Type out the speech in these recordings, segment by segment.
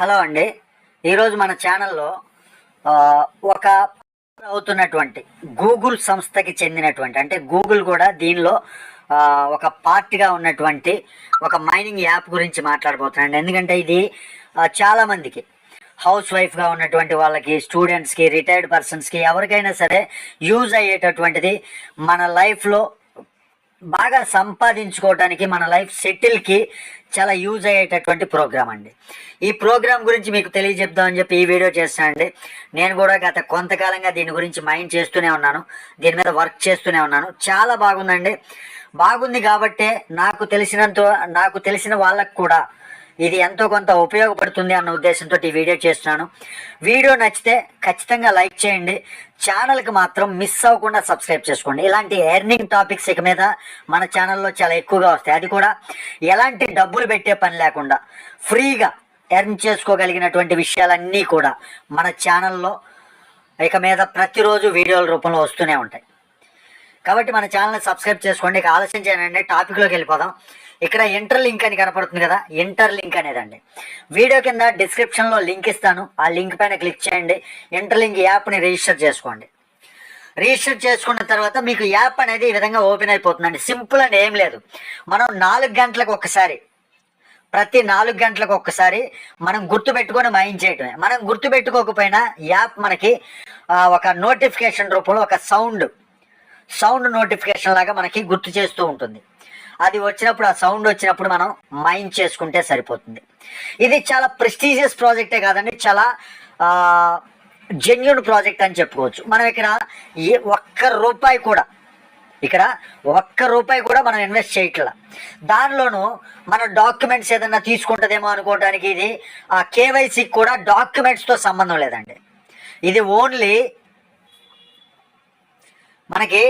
Hello అండి. ఈరోజు మన ఛానల్లో ఒక అవుతున్నటువంటి గూగుల్ సంస్థకి చెందినటువంటి అంటే గూగుల్ కూడా దీనిలో ఒక పార్ట్గా ఉన్నటువంటి ఒక మైనింగ్ యాప్ గురించి మాట్లాడబోతున్నాను ఎందుకంటే ఇది చాలామందికి హౌస్ వైఫ్గా ఉన్నటువంటి వాళ్ళకి స్టూడెంట్స్కి రిటైర్డ్ పర్సన్స్కి ఎవరికైనా సరే యూజ్ అయ్యేటటువంటిది మన లైఫ్లో బాగా సంపాదించుకోవడానికి మన లైఫ్ సెటిల్కి చాలా యూజ్ అయ్యేటటువంటి ప్రోగ్రామ్ అండి. ఈ ప్రోగ్రామ్ గురించి మీకు తెలియజెప్దామని చెప్పి ఈ వీడియో చేస్తానండి నేను కూడా గత కొంతకాలంగా దీని గురించి మైండ్ చేస్తూనే ఉన్నాను. దీని మీద వర్క్ చేస్తూనే ఉన్నాను. చాలా బాగుందండి. బాగుంది కాబట్టే నాకు తెలిసినంత నాకు తెలిసిన వాళ్ళకు కూడా ఇది ఎంతో కొంత ఉపయోగపడుతుంది అన్న ఉద్దేశంతో ఈ వీడియో చేస్తున్నాను. వీడియో నచ్చితే ఖచ్చితంగా లైక్ చేయండి. ఛానల్కి మాత్రం మిస్ అవ్వకుండా సబ్స్క్రైబ్ చేసుకోండి. ఇలాంటి ఎర్నింగ్ టాపిక్స్ ఇక మీద మన ఛానల్లో చాలా ఎక్కువగా వస్తాయి. అది కూడా ఎలాంటి డబ్బులు పెట్టే పని లేకుండా ఫ్రీగా ఎర్న్ చేసుకోగలిగినటువంటి విషయాలన్నీ కూడా మన ఛానల్లో ఇక మీద ప్రతిరోజు వీడియోల రూపంలో వస్తూనే ఉంటాయి. కాబట్టి మన ఛానల్ని సబ్స్క్రైబ్ చేసుకోండి. ఇక ఆలస్యం చేయండి టాపిక్లోకి వెళ్ళిపోదాం. ఇక్కడ ఇంటర్ లింక్ అని కనపడుతుంది కదా ఇంటర్ లింక్ అనేదండి. వీడియో కింద డిస్క్రిప్షన్లో లింక్ ఇస్తాను. ఆ లింక్ పైన క్లిక్ చేయండి. ఇంటర్ లింక్ యాప్ని రిజిస్టర్ చేసుకోండి. రిజిస్టర్ చేసుకున్న తర్వాత మీకు యాప్ అనేది ఈ విధంగా ఓపెన్ అయిపోతుందండి. సింపుల్ అని ఏం లేదు. మనం నాలుగు గంటలకు ఒకసారి ప్రతి నాలుగు గంటలకు ఒక్కసారి మనం గుర్తుపెట్టుకొని మైండ్ చేయటమే. మనం గుర్తుపెట్టుకోకపోయినా యాప్ మనకి ఒక నోటిఫికేషన్ రూపంలో ఒక సౌండ్ సౌండ్ నోటిఫికేషన్ లాగా మనకి గుర్తు చేస్తూ ఉంటుంది. అది వచ్చినప్పుడు ఆ సౌండ్ వచ్చినప్పుడు మనం మైండ్ చేసుకుంటే సరిపోతుంది. ఇది చాలా ప్రెస్టీజియస్ ప్రాజెక్టే కాదండి చాలా జెన్యున్ ప్రాజెక్ట్ అని చెప్పుకోవచ్చు. మనం ఇక్కడ ఏ ఒక్క రూపాయి కూడా ఇక్కడ ఒక్క రూపాయి కూడా మనం ఇన్వెస్ట్ చేయట్లా. దానిలోనూ మన డాక్యుమెంట్స్ ఏదన్నా తీసుకుంటుందేమో అనుకోవడానికి ఇది ఆ కేవైసీకి కూడా డాక్యుమెంట్స్తో సంబంధం లేదండి. ఇది ఓన్లీ మనకి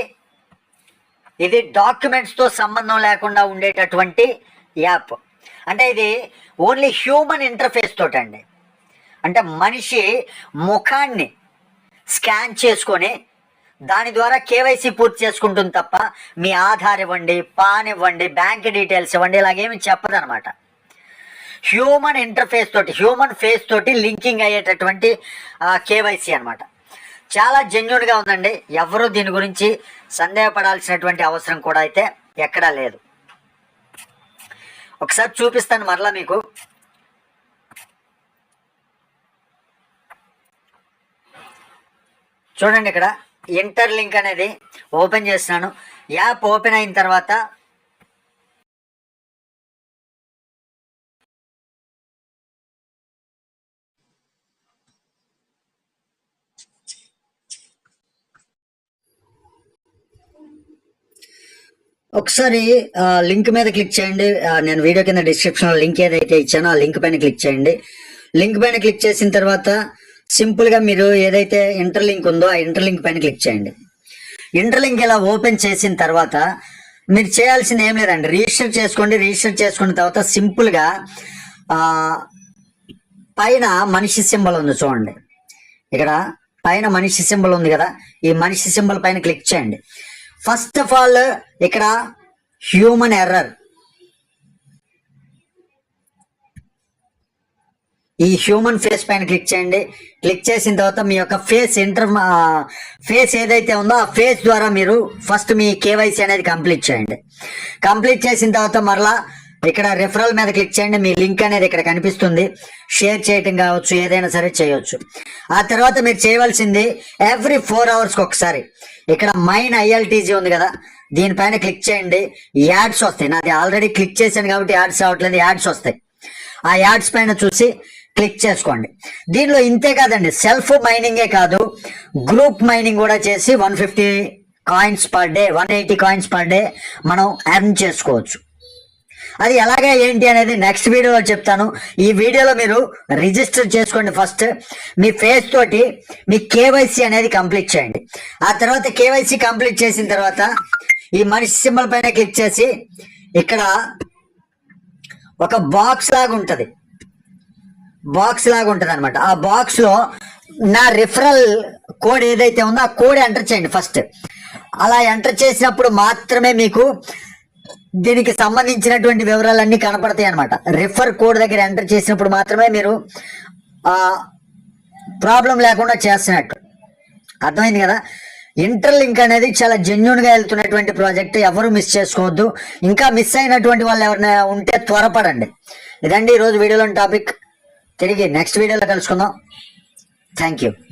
ఇది డాక్యుమెంట్స్తో సంబంధం లేకుండా ఉండేటటువంటి యాప్. అంటే ఇది ఓన్లీ హ్యూమన్ ఇంటర్ఫేస్ తోటండి. అంటే మనిషి ముఖాన్ని స్కాన్ చేసుకొని దాని ద్వారా కేవైసీ పూర్తి చేసుకుంటుంది తప్ప మీ ఆధార్ ఇవ్వండి పాన్ ఇవ్వండి బ్యాంక్ డీటెయిల్స్ ఇవ్వండి ఇలాగేమి చెప్పదనమాట. హ్యూమన్ ఇంటర్ఫేస్ తోటి హ్యూమన్ ఫేస్ తోటి లింకింగ్ అయ్యేటటువంటి కేవైసీ అనమాట. చాలా జెన్యున్గా ఉందండి. ఎవరు దీని గురించి సందేహపడాల్సినటువంటి అవసరం కూడా అయితే ఎక్కడా లేదు. ఒకసారి చూపిస్తాను మరలా మీకు. చూడండి ఇక్కడ ఇంటర్ లింక్ అనేది ఓపెన్ చేస్తున్నాను. యాప్ ఓపెన్ అయిన తర్వాత ఒకసారి లింక్ మీద క్లిక్ చేయండి. నేను వీడియో కింద డిస్క్రిప్షన్ లింక్ ఏదైతే ఇచ్చానో ఆ లింక్ పైన క్లిక్ చేయండి. లింక్ పైన క్లిక్ చేసిన తర్వాత సింపుల్గా మీరు ఏదైతే ఇంటర్ లింక్ ఉందో ఆ ఇంటర్ లింక్ పైన క్లిక్ చేయండి. ఇంటర్ లింక్ ఇలా ఓపెన్ చేసిన తర్వాత మీరు చేయాల్సింది ఏం లేదండి. రిజిస్టర్ చేసుకోండి రిజిస్టర్ చేసుకున్న తర్వాత సింపుల్గా ఆ, పైన మనిషి సింబల్ ఉంది చూడండి. ఇక్కడ పైన మనిషి సింబల్ ఉంది కదా. ఈ మనిషి సింబల్ పైన క్లిక్ చేయండి. ఫస్ట్ ఆఫ్ ఆల్ ఇక్కడ హ్యూమన్ ఎర్రర్ ఈ హ్యూమన్ ఫేస్ పైన క్లిక్ చేయండి. క్లిక్ చేసిన తర్వాత మీ యొక్క ఫేస్ ఇంటర్ ఫేస్ ఏదైతే ఉందో ఆ ఫేస్ ద్వారా మీరు ఫస్ట్ మీ కేవైసీ అనేది కంప్లీట్ చేయండి. కంప్లీట్ చేసిన తర్వాత మరలా ఇక్కడ రెఫరల్ మీద క్లిక్ చేయండి. మీ లింక్ అనేది ఇక్కడ కనిపిస్తుంది. షేర్ చేయటం కావచ్చు ఏదైనా సరే చేయొచ్చు. ఆ తర్వాత మీరు చేయవలసింది ఎవ్రీ ఫోర్ అవర్స్కి ఒకసారి. ఇక్కడ మైన్ ఐఎల్టీజీ ఉంది కదా దీనిపైన క్లిక్ చేయండి. యాడ్స్ వస్తాయి. నాది ఆల్రెడీ క్లిక్ చేశాను కాబట్టి యాడ్స్ రావట్లేదు యాడ్స్ వస్తాయి. ఆ యాడ్స్ పైన చూసి క్లిక్ చేసుకోండి. దీనిలో ఇంతే కాదండి సెల్ఫ్ మైనింగే కాదు గ్రూప్ మైనింగ్ కూడా చేసి one fifty coins per day one eighty coins per day మనం ఎర్న్ చేసుకోవచ్చు. అది ఎలాగే ఏంటి అనేది నెక్స్ట్ వీడియోలో చెప్తాను. ఈ వీడియోలో మీరు రిజిస్టర్ చేసుకోండి ఫస్ట్ మీ ఫేస్ తోటి మీ కేవైసీ అనేది కంప్లీట్ చేయండి. ఆ తర్వాత కేవైసీ కంప్లీట్ చేసిన తర్వాత ఈ మనిషి సింబల్ పైన క్లిక్ చేసి ఇక్కడ ఒక బాక్స్ లాగా ఉంటుంది. బాక్స్ లాగా ఉంటుంది అనమాట ఆ బాక్స్లో నా రిఫరల్ కోడ్ ఏదైతే ఉందో ఆ కోడ్ ఎంటర్ చేయండి ఫస్ట్ అలా ఎంటర్ చేసినప్పుడు మాత్రమే మీకు దీనికి సంబంధించినటువంటి వివరాలన్నీ కనపడతాయి అనమాట రిఫర్ కోడ్ దగ్గర ఎంటర్ చేసినప్పుడు మాత్రమే మీరు ఆ ప్రాబ్లం లేకుండా చేస్తున్నట్టు. అర్థమైంది కదా? ఇంటర్ లింక్ అనేది చాలా జెన్యున్గా వెళ్తున్నటువంటి ప్రాజెక్ట్ ఎవరు మిస్ చేసుకోవద్దు. ఇంకా మిస్ అయినటువంటి వాళ్ళు ఎవరైనా ఉంటే త్వరపడండి. ఇదండి ఈరోజు వీడియోలోని టాపిక్ తిరిగి నెక్స్ట్ వీడియోలో కలుసుకుందాం. Thank you